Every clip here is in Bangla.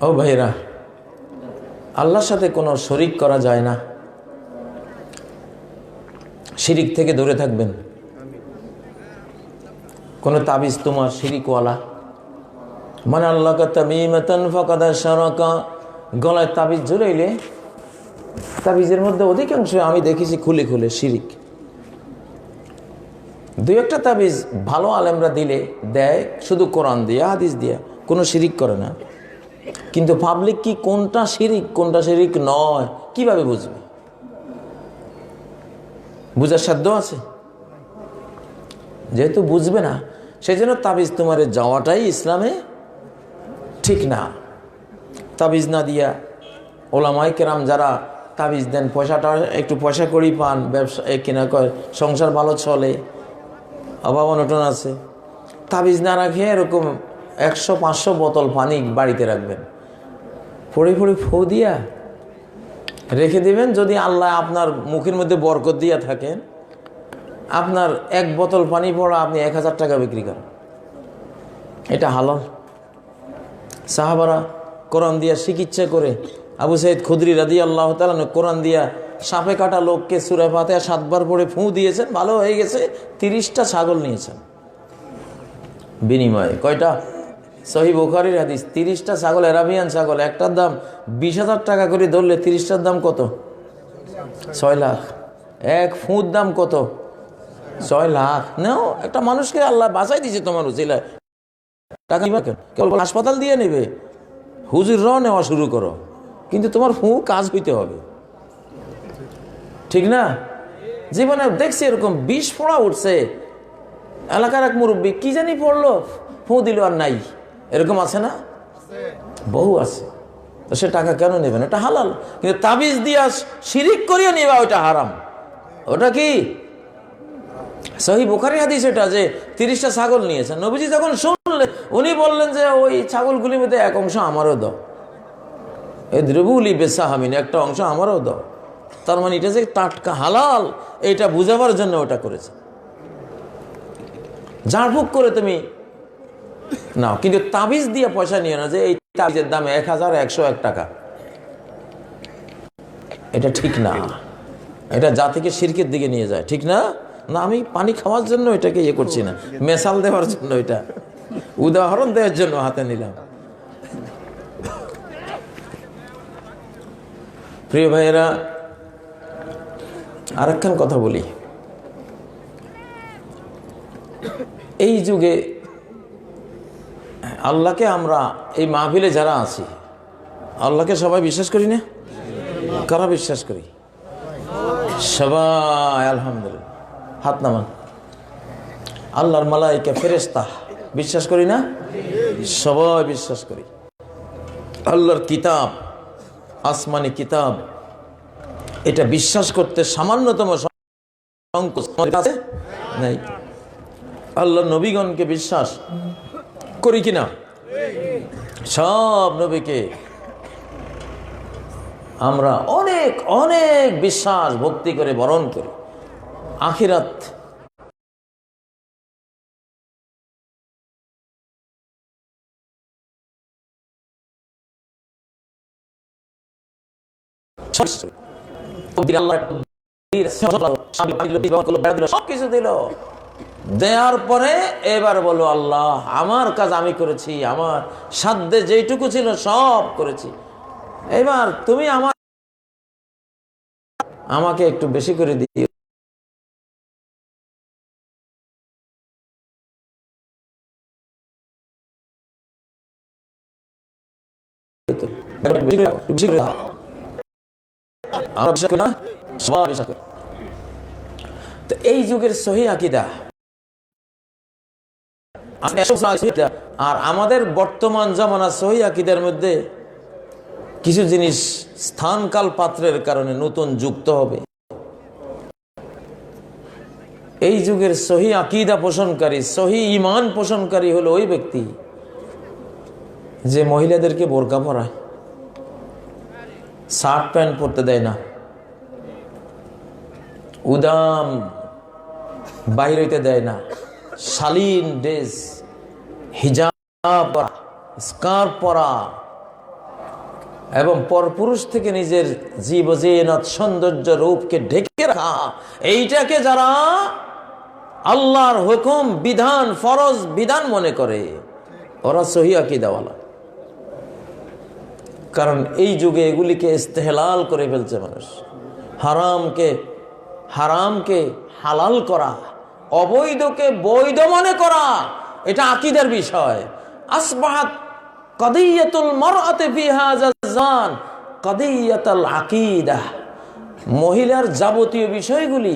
ও ভাইরা আল্লাহর সাথে কোনো শরিক করা যায় না। শিরিক থেকে দূরে থাকবেন। কোনো তাবিজ তোমার শিরিকওয়ালা। মানে আল্লাহ তামিমাতান ফাকাদা গলায় তাবিজ জুড়াইলে তাবিজের মধ্যে অধিকাংশ আমি দেখেছি খুলে খুলে শিরিক। দুই একটা তাবিজ ভালো আলেমরা দিলে দেয়, শুধু কোরআন দিয়ে, হাদিস দিয়ে, কোনো শিরিক করে না। কিন্তু পাবলিক কি কোনটা শিরিক কোনটা শিরিক নয়? কীভাবে বুঝবে? বুঝার সাধ্য আছে? যেহেতু বুঝবে না সেই জন্য তাবিজ তোমার যাওয়াটাই ইসলামে ঠিক না। তাবিজ না দিয়া ওলামাই কেরাম যারা তাবিজ দেন, পয়সাটা একটু পয়সা করেই পান, ব্যবসা কিনা কয়, সংসার ভালো চলে, অভাব অনটন আছে। তাবিজ না রাখে এরকম একশো, পাঁচশো বোতল পানি বাড়িতে রাখবেন। পড়ে পড়ে ফু দিয়া রেখে দিবেন। যদি আল্লাহ আপনার মুখের মধ্যে বরকত দিয়া থাকেন, আপনার এক বোতল পানি পড়া আপনি এক হাজার টাকা বিক্রি করেন। এটা হালাল। সাহাবারা কোরআন দিয়া চিকিৎসা করে, আবু সাইদ খুদরি রাদি আল্লাহ তালান কোরআন দিয়া সাপে কাটা লোককে সুরে পাতে সাতবার পরে ফুঁ দিয়েছেন। ভালো হয়ে গেছে, তিরিশটা ছাগল নিয়েছেন। বিনিময়ে। কয়টা? সহি বোখারির হাদিস, তিরিশটা ছাগল, এরাবিয়ান ছাগল, একটার দাম বিশ হাজার টাকা করে ধরলে তিরিশটার দাম কত? ছয় লাখ। এক ফুঁর দাম কত? ছয় লাখ। নাও, একটা মানুষকে আল্লাহ বাঁচাই দিয়েছে তোমার উচিলায়। টাকা কেবল হাসপাতাল দিয়ে নেবে। হুজুর র নেওয়া শুরু করো। কিন্তু তোমার ফু কাজ হইতে হবে। ঠিক না? জীবনে দেখছি এরকম বিষ ফোড়া উঠছে। এলাকার এক মুরব্বী কি জানি পড়ল? ফু দিল আর নাই। এরকম আছে না? বহু আছে। তো সে টাকা কেন নেবেন এটা হালাল। কিন্তু তাবিজ দিয়া শিরিক করিয়া নেবা, ওইটা হারাম। ওটা কি? সহি বোখারি হাদিস এটা যে তিরিশটা ছাগল নিয়েছেন নবীজি যখন শুনলেন, উনি বললেন যে ওই ছাগলগুলির মধ্যে এক অংশ আমারও দাও। এই দ্রবুলি বেসা হামিন একটা অংশ আমারও দাও। তার মানে এটা যে টাটকা হালাল এটা বুঝাবার জন্য ওটা করেছে। ঝাড়ফুক করে তুমি নাও কিন্তু তাবিজ দিয়ে পয়সা নিয়ে না যে এই তাবিজের দাম এক হাজার একশো এক টাকা। এটা ঠিক না। এটা জাতিকে শিরকের দিকে নিয়ে যায় ঠিক না? না আমি পানি খাওয়ার জন্য এটাকে ইয়ে করছি না। মেশাল দেওয়ার জন্য এটা। উদাহরণ দেওয়ার জন্য হাতে নিলাম। প্রিয় ভাইয়েরা আরেকখান কথা বলি। এই যুগে আল্লাহকে আমরা এই মাহফিলে যারা আছি, আল্লাহকে সবাই বিশ্বাস করি না? কারা বিশ্বাস করি? সবাই, আলহামদুলিল্লাহ। হাত নামান। আল্লাহর মালাইকা ফেরেস্তা বিশ্বাস করি না? সবাই বিশ্বাস করি। আল্লাহর কিতাব, আসমানি কিতাব, এটা বিশ্বাস করতে সামান্যতম সংকোচ আছে? নাই। আল্লাহ নবীগণকে বিশ্বাস করি কিনা সব নবীকে আমরা অনেক অনেক বিশ্বাস ভক্তি করে বরণ করি আখিরাত সবকিছু দিল দেওয়ার পরে এবার বলো, আল্লাহ, আমার কাজ আমি করেছি, আমার সাধ্যে যেইটুকু ছিল সব করেছি। এবার তুমি আমার আমাকে একটু বেশি করে দিও। এই যুগের সহি আকিদা আর আমাদের বর্তমান জামানা সহি আকিদার মধ্যে কিছু জিনিস স্থানকাল পাত্রের কারণে নতুন যুক্ত হবে। এই যুগের সহি আকিদা পোষণকারী, সহি ইমান পোষণকারী হলো ওই ব্যক্তি যে মহিলাদেরকে বোরকা পরায়, শার্ট প্যান্ট পরতে দেয় না, উদাম বাইর হইতে দেয় না। শালীন ড্রেস হিজাব পরা স্কার্ফ পরা, এবং পরপুরুষ থেকে নিজের জীব জেনত সৌন্দর্য রূপকে ঢেকে রাখা, এইটাকে যারা আল্লাহর হুকুম, বিধান, ফরজ, বিধান মনে করে, ওরা সহি আকিদাওয়ালা। কারণ এই যুগে এগুলিকে ইস্তেহলাল করে ফেলছে মানুষ। হারামকে হারামকে হালাল করা অবৈধকে বৈধ মনে করা, এটা আকিদার বিষয়। আসবাহাত কদিয়াতুল মরআতে ফি হাযা জান কদিয়াতুল আকীদা। মহিলার যাবতীয় বিষয়গুলি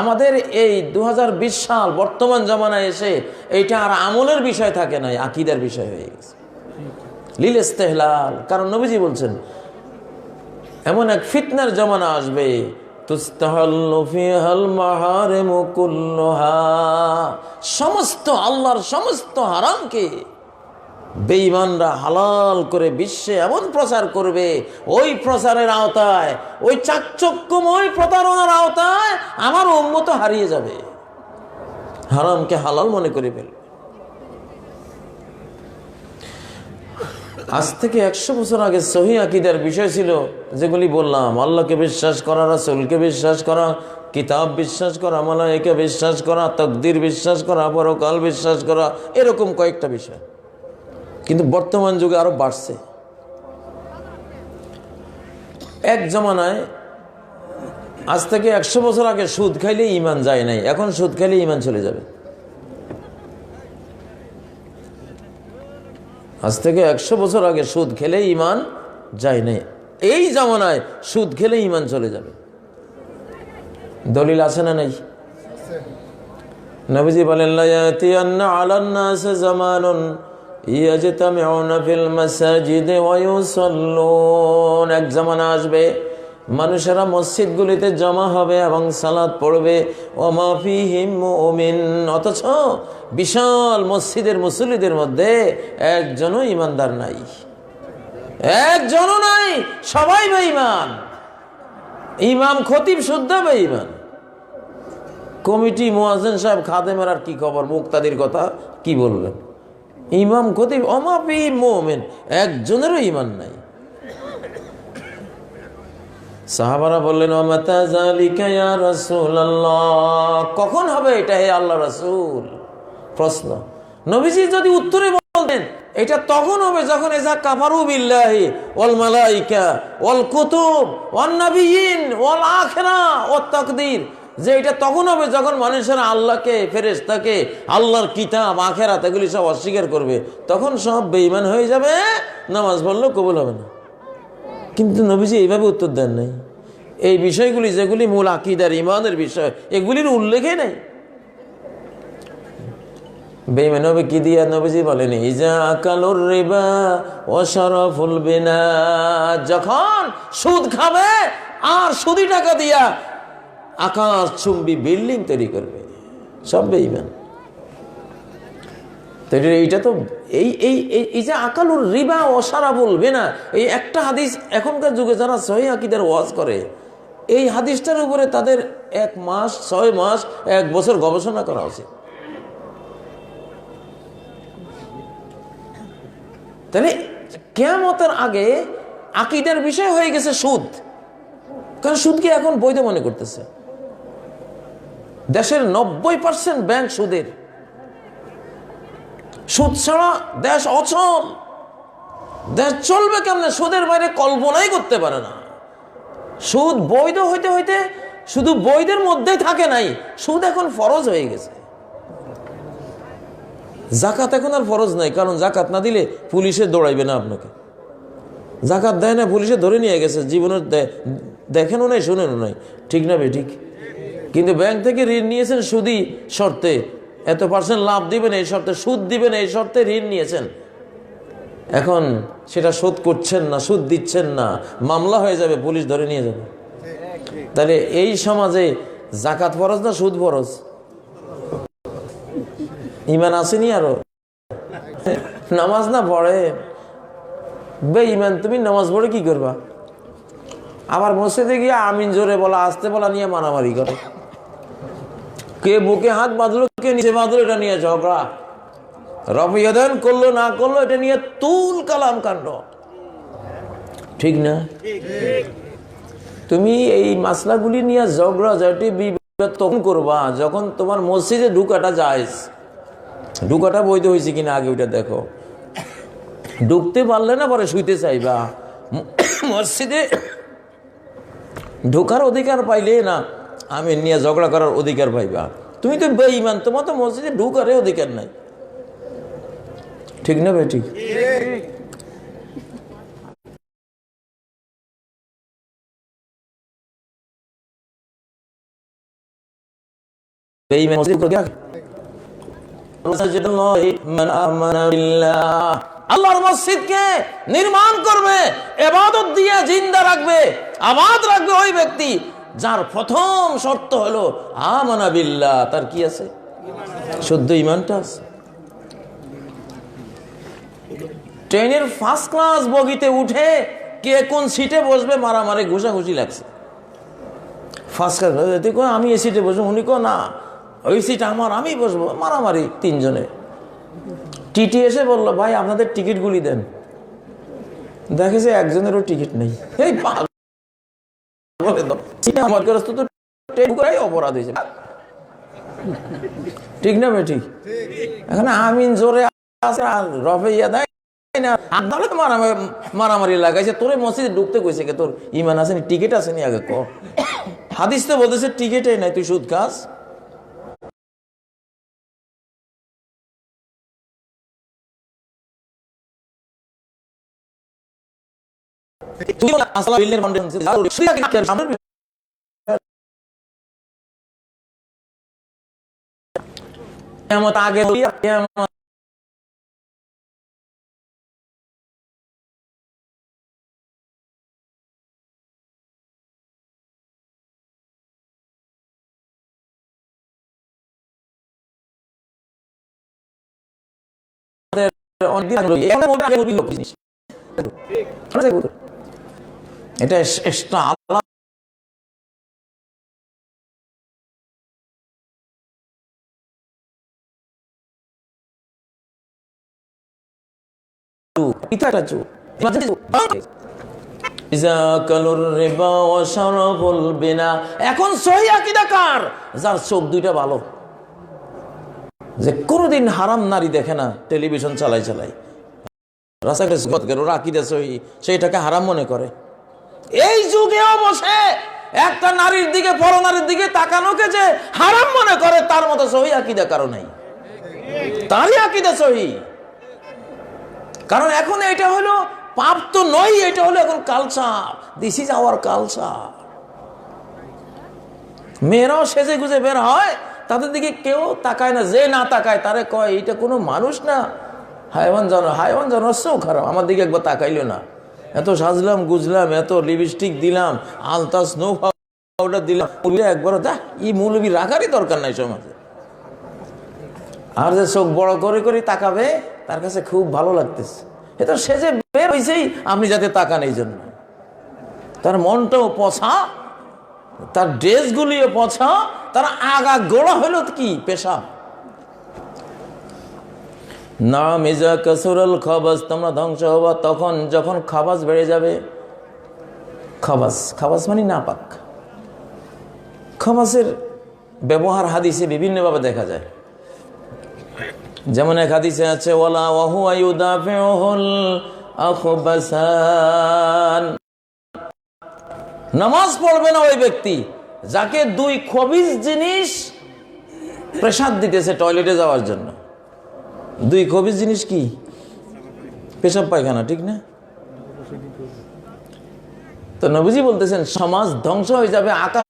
আমাদের এই দু হাজার বিশ সাল বর্তমান জমানায় এসে এইটা আর আমলের বিষয় থাকে নাই আকিদার বিষয় হয়ে গেছে। লিল কারণ নবীজি বলছেন, এমন এক ফিতনার জমানা আসবে সমস্ত আল্লাহর সমস্ত হারামকে বেঈমানরা হালাল করে বিশ্বে এমন প্রচার করবে, ওই প্রচারের আওতায়, ওই চাকচক্যময় প্রতারণার আওতায় আমার উম্মত হারিয়ে যাবে। হারামকে হালাল মনে করে ফেলবে। আজ থেকে একশো বছর আগে সহি আকিদার বিষয় ছিল যেগুলি বললাম, আল্লাহকে বিশ্বাস করা, রাসুলকে বিশ্বাস করা, কিতাব বিশ্বাস করা মালাইকে বিশ্বাস করা, তকদির বিশ্বাস করা, পরকাল বিশ্বাস করা, এরকম কয়েকটা বিষয়। কিন্তু বর্তমান যুগে আরও বাড়ছে। এক জমানায় আজ থেকে একশো বছর আগে সুদ খাইলে ইমান যায় নাই, এখন সুদ খাইলে ইমান চলে যাবে। আজ থেকে একশো বছর আগে সুদ খেলে ইমান যায় নাই। এই জামানায় সুদ খেলে ইমান চলে যাবে। দলিল আছে না নাই? নবীজি বলেন এক জামানা আসবে মানুষেরা মসজিদগুলিতে জমা হবে এবং সালাত পড়বে। ও মাফিহিম মুমিন। অথচ বিশাল মসজিদের মুসল্লিদের মধ্যে একজনও ইমানদার নাই। একজনও নাই, সবাই বেঈমান। ইমাম খতিব শুদ্ধ বেঈমান। কমিটি মোয়াজেন সাহেব খাদেমের আর কি খবর? মুক্তাদির কথা কি বলবেন? ইমাম খতিব অমাপি মোমেন। একজনেরও ইমান নাই। সাহাবারা বললেন কখন হবে এটা হে আল্লাহ রসুল? প্রশ্ন। নবীজি যদি উত্তরে বলতেন, এটা তখন হবে যখন এজা কাফারু বিল্লাহি ওয়াল মালাইকা ওয়াল কুতুব ওয়ান নাবিয়িন ওয়াল আখিরা ওয়াত তাকদীর। যে এটা তখন হবে যখন মানুষেরা আল্লাহকে, ফেরেশতাকে, আল্লাহর কিতাব, আখেরাত, এগুলি সব অস্বীকার করবে, তখন সব বেঈমান হয়ে যাবে, নামাজ পড়লেও কবুল হবে না। কিন্তু নবীজি এইভাবে উত্তর দেন নাই। এই বিষয়গুলি যেগুলি মূল আকিদার ইমানের বিষয়, এগুলির উল্লেখে নেই। বেইমান হবে কি দিয়া নবীজি বলেন, ইজা আকালুর রিবা ও শরফুল বিনা যখন সুদ খাবে আর সুদি টাকা দিয়া আকাশ চুম্বি বিল্ডিং তৈরি করবে। সব বেইমান তো এটা- এইটা তো এই এই এই- এই যে আকালুর রিবা অসারা বলবে না এই একটা হাদিস এখনকার যুগে যারা সহি আকিদের ওয়াজ করে, এই হাদিসটার উপরে তাদের এক মাস, ছয় মাস, এক বছর গবেষণা করা উচিত তাহলে কেয়ামতের আগে আকিদের বিষয় হয়ে গেছে সুদ। কারণ সুদকে এখন বৈধ মনে করতেছে? দেশের নব্বই পার্সেন্ট ব্যাংক সুদের। সুদ ছাড়া দেশ অচল। দেশ চলবে কেমনে? সুদের বাইরে কল্পনাই করতে পারে না। সুদ বৈধ হইতে হইতে শুধু বৈধের মধ্যেই থাকে নাই, সুদ এখন ফরজ হয়ে গেছে। জাকাত এখন আর ফরজ নাই, কারণ জাকাত না দিলে পুলিশে দৌড়াইবে না আপনাকে। জাকাত দেয় না, পুলিশে ধরে নিয়ে গেছে জীবনের দেখেনও নাই, শুনেনও নাই। ঠিক না বে, ঠিক? কিন্তু ব্যাংক থেকে ঋণ নিয়েছেন সুদি শর্তে এত পার্সেন্ট লাভ দিবেন, এই শর্তে সুদ দিবেন, এই শর্তে ঋণ নিয়েছেন। এখন সেটা শোধ করছেন না, সুদ দিচ্ছেন না, মামলা হয়ে যাবে, পুলিশ ধরে নিয়ে যাবে। তাহলে এই সমাজে জাকাত ফরজ না সুদ ফরজ? ইমান আসেনি আরও? নামাজ না পড়ে? বে ইমান তুমি নামাজ পড়ে কি করবা? আবার মসজিদে গিয়ে আমিন জোরে বলা, আসতে বলা, নিয়ে মারামারি করে। কে বুকে হাত বাঁধলো, কে নিচে বাঁধলো, এটা নিয়ে ঝগড়া। রবিয়দান করল, না করল, এটা নিয়ে তুল কালাম কাণ্ড। ঠিক না? তুমি এই মাসলাগুলি নিয়ে ঝগড়া ঝাঁটি বিবাদ তখন করবা, যখন তোমার মসজিদে ঢুকাটা যায় ঢুকাটা বৈধ হয়েছে কিনা আগে ওইটা দেখো। ঢুকতে পারলে না পরে শুইতে চাইবা। মসজিদে ঢোকার অধিকার পাইলে না আমি নিয়ে ঝগড়া করার অধিকার পাইবা। তুমি তো বেঈমান, তোমার তো মসজিদে ঢুকারে অধিকার নাই। ঠিক না ভাই, ঠিক? নির্মাণ করবে, এবাদত দিয়ে জিন্দা রাখবে, আবাদ রাখবে ওই ব্যক্তি। যার প্রথম শর্ত হলো, আমানা বিল্লাহ তার কি আছে? শুদ্ধ ইমানটা আছে। ট্রেনের ফার্স্ট ক্লাস বগিতে উঠে কে কোন সিটে বসবে, মারামারি, ঘুষাঘুষি লাগছে। ফার্স্ট ক্লাস তুই আমি এই সিটে বসবো? উনি কো না, ওই সিট আমার, আমি বসবো। মারামারি তিনজনে। টিটি এসে বলল, ভাই, আপনাদের টিকিটগুলি দেন। দেখেছে একজনেরও টিকিট নেই। এই ঠিক না এখানে আমিন জোরে রফে ইয়া দেয় মারামারি লাগাইছে। তোরে মসজিদে ঢুকতে কইছে তোর ইমান আসেনি টিকিট আসেনি আগে ক? হাদিস তো বলতেছে টিকিটই নাই, তুই সুদ খাস? আগে অনেকদিন আগে হইয়া- এখন ওটা আগে হইল বুঝিস। এটা এক্সট্রা। এখন সহি আকীদা কার? যার চোখ দুইটা ভালো। যে কোনোদিন হারাম নারী দেখে না টেলিভিশন চালাই চালাই রাস্তাঘাটে রাকিদা সহি সেইটাকে হারাম মনে করে। এই যুগেও বসে একটা নারীর দিকে, পর নারীর দিকে তাকানোকে যে হারাম মনে করে, তার মতো সহি আকিদা কারও নাই। তারই আকিদা সহি। কারণ এখন এটা হলো পাপ তো নয়, এটা হলো এখন culture this is our culture মেয়েরাও সেজে গুজে বের হয়, তাদের দিকে কেউ তাকায় না, যে না তাকায়, তারে কয় এটা কোনো মানুষ না। হাইওয়ান জানো হাইওয়ান জানোয়ারও খারাপ। আমার দিকে একবার তাকাইলো না। এত সাজলাম, গুজলাম, এত লিপস্টিক দিলাম, আলতা স্নো পাউডার দিলাম মৌলবি একবার যা ই মৌলবি রাখারই দরকার নাই সমাজে। আর যে চোখ বড় করে করে তাকাবে, তার কাছে খুব ভালো লাগতেছে। এ তো সে যে বের হয়েছেই আপনি যাতে তাকান এই জন্য। তার মনটাও পছা, তার ড্রেসগুলিও পছা, তার আগা গোড়া হলো কি? পেশা না মেজা কসুরল খবাস, তোমরা ধ্বংস হবা তখন যখন খাবাস বেড়ে যাবে। খাবাস খাবাস মানে নাপাক। খাবাসের ব্যবহার হাদিসে বিভিন্নভাবে দেখা যায়। যেমন এক হাদিসে আছে, ওয়ালা ওয়াহু আয়ুদাফিউল আখবাসান। নামাজ পড়বে না ওই ব্যক্তি, যাকে দুই খবিজ জিনিস প্রেসাদ দিতেছে টয়লেটে যাওয়ার জন্য। দুই কবির জিনিস কি? পেশাব পায়খানা, ঠিক না? তো নবীজি বলতেছেন, সমাজ ধ্বংস হয়ে যাবে, আকাশ